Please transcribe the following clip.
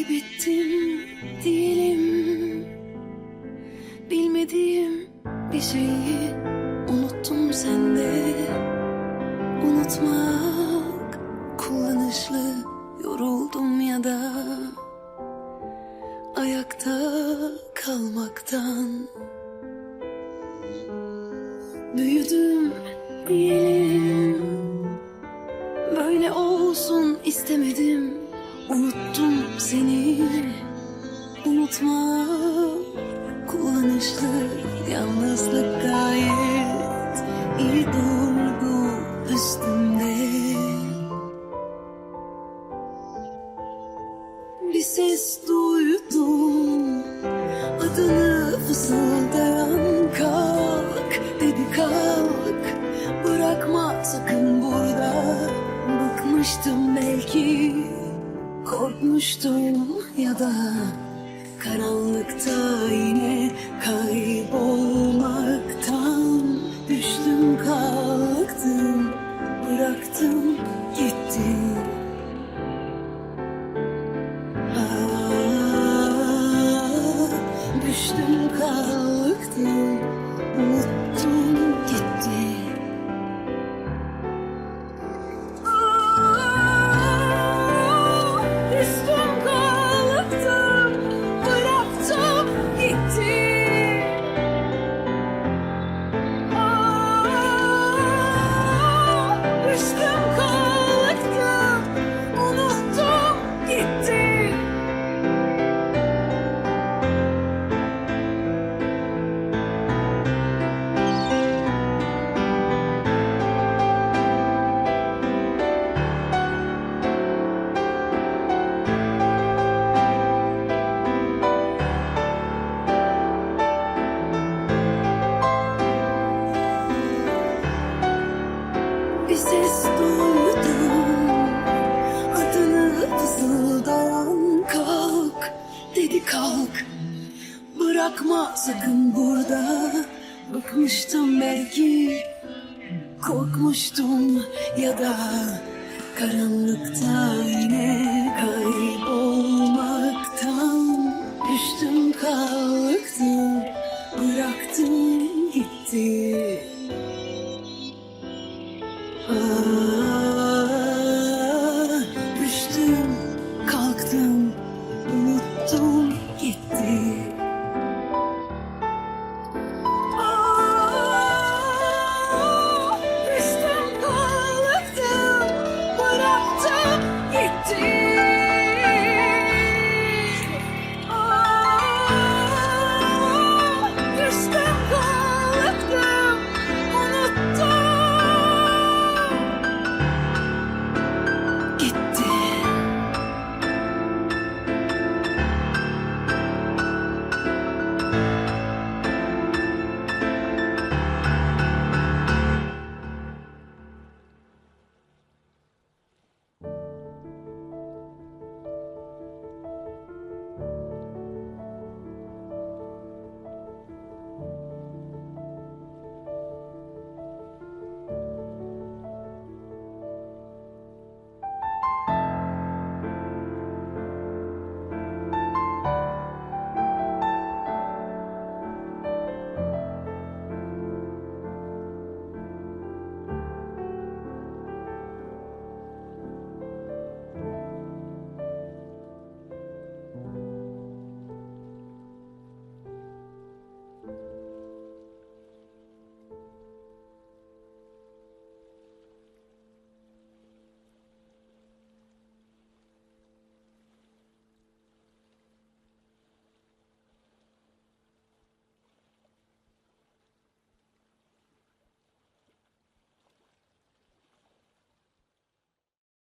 kaybettim diyelim. Bilmediğim bir şeyi unuttum sende. Unutmak kullanışlı yoruldum ya da Ayakta kalmaktan. Büyüdüm diyelim. Böyle olsun istemedim Unutma. Kullanışlı Yalnızlık gayet iyi durgu üstümde. Bir ses duydum. Adını fısıldayan kalk dedi kalk. Bırakma sakın burada Bıkmıştım. Belki Korkmuştum ya da Karanlıkta yine kalk. Bırakma sakın burada. Bıkmıştım belki. Korkmuştum ya da Karanlıkta yine kaybolmaktan Düştüm kalktım Bıraktım gitti.